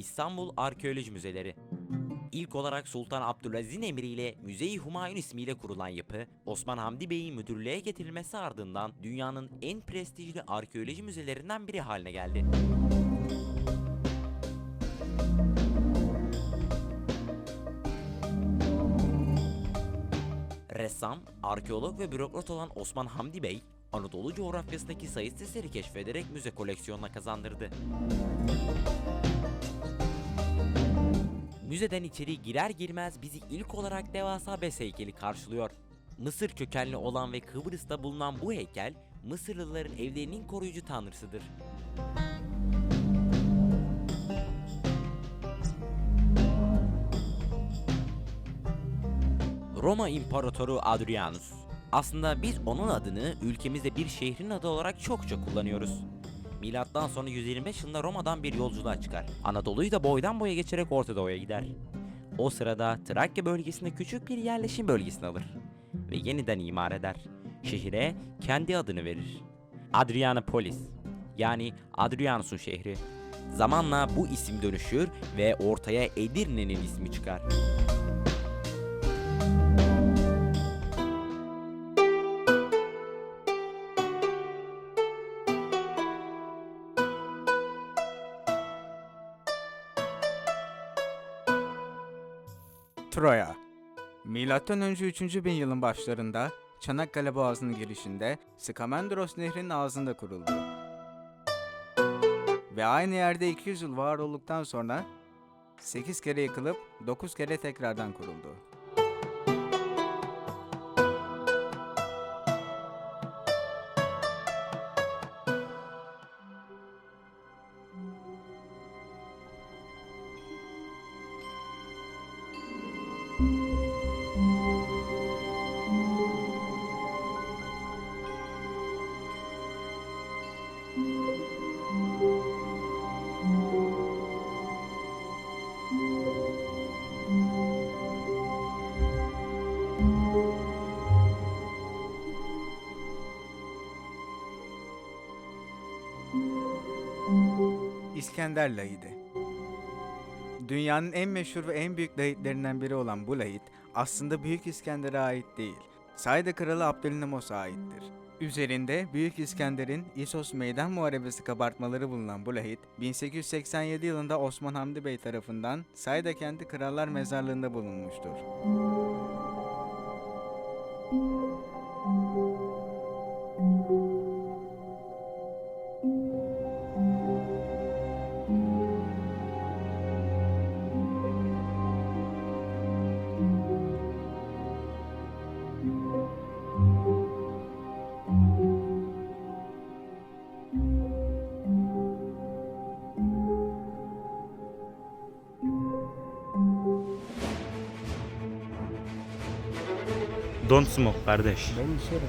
İstanbul Arkeoloji Müzeleri. İlk olarak Sultan Abdülaziz'in emriyle Müze-i Humayun ismiyle kurulan yapı, Osman Hamdi Bey'in müdürlüğe getirilmesi ardından dünyanın en prestijli arkeoloji müzelerinden biri haline geldi. Ressam, arkeolog ve bürokrat olan Osman Hamdi Bey, Anadolu coğrafyasındaki sayısız eseri keşfederek müze koleksiyonuna kazandırdı. Müzeden içeri girer girmez bizi ilk olarak devasa Bes heykeli karşılıyor. Mısır kökenli olan ve Kıbrıs'ta bulunan bu heykel, Mısırlıların evlerinin koruyucu tanrısıdır. Roma İmparatoru Adrianus. Aslında biz onun adını ülkemizde bir şehrin adı olarak çokça kullanıyoruz. Milattan sonra 125 yılında Roma'dan bir yolculuğa çıkar. Anadolu'yu da boydan boya geçerek Orta Doğu'ya gider. O sırada Trakya bölgesinde küçük bir yerleşim bölgesini alır ve yeniden imar eder. Şehire kendi adını verir. Adrianopolis yani Adrianus'un şehri. Zamanla bu isim dönüşür ve ortaya Edirne'nin ismi çıkar. Troya Milattan önce 3. bin yılın başlarında Çanakkale Boğazı'nın girişinde Skamendros Nehri'nin ağzında kuruldu. Ve aynı yerde 200 yıl var olduktan sonra 8 kere yıkılıp 9 kere tekrardan kuruldu. İskender Lahidi Dünyanın en meşhur ve en büyük lahitlerinden biri olan bu lahit aslında Büyük İskender'e ait değil. Sayda Kralı Abdülnamos'a aittir. Üzerinde Büyük İskender'in İsos Meydan Muharebesi kabartmaları bulunan bu lahit, 1887 yılında Osman Hamdi Bey tarafından Sayda Kenti Krallar Mezarlığı'nda bulunmuştur. Don't smoke kardeş. Ben içerim.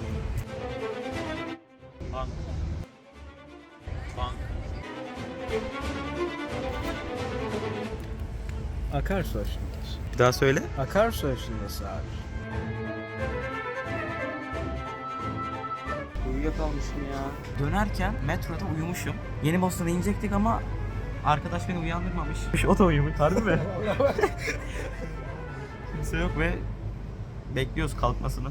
Akarsu aşındası. Bir daha söyle. Akarsu aşındası abi. Uyuyakalmışım ya. Dönerken metroda uyumuşum. Yeni Bosna'da inecektik ama arkadaş beni uyandırmamış. O da uyumuş. Harbi mi? Kimse yok ve bekliyoruz kalkmasını.